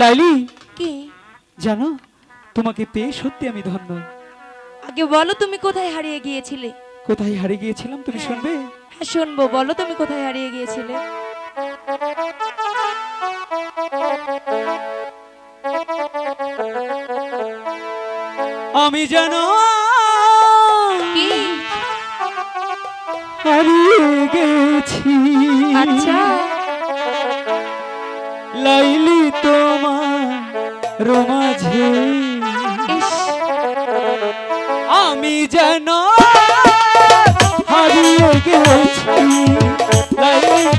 লাইলি কি? জানো তোমাকে পেয়ে সত্যি আমি ধন্য। আগে বলো তুমি কোথায় হারিয়ে গিয়েছিলে। কোথায় হারিয়ে গিয়েছিলাম তুমি শুনবে? হ্যাঁ শুনব। বলো তুমি কোথায় হারিয়ে গিয়েছিলে। আমি জানো কি? হারিয়ে গেছি। আচ্ছা। লাইলি তোমার মাঝে আমি যেন হারিয়ে গেছি তোমার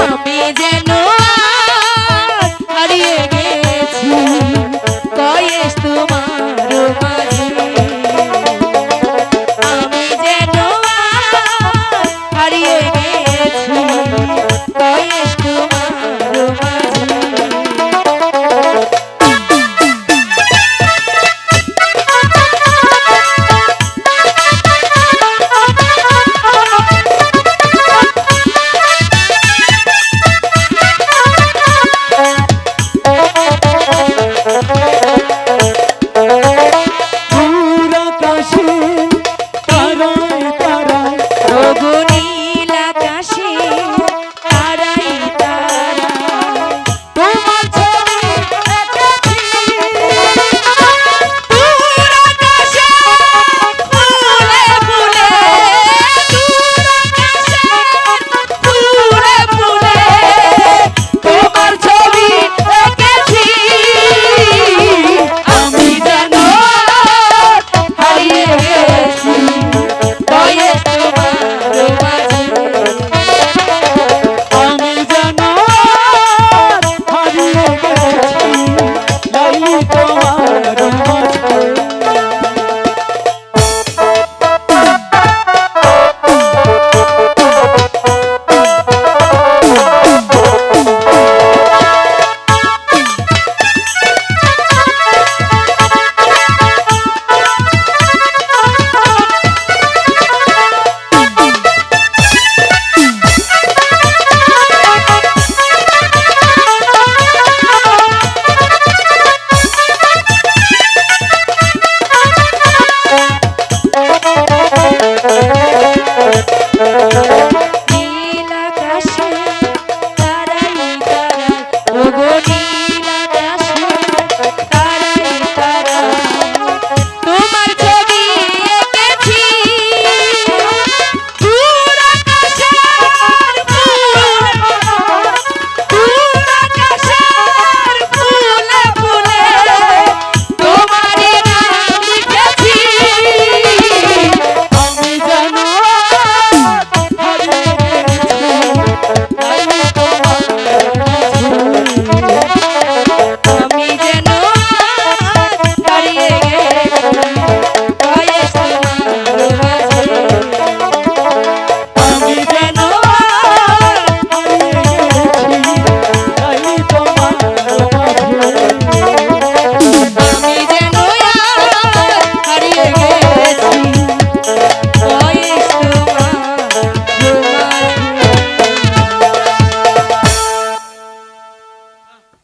আমি যেন তোমার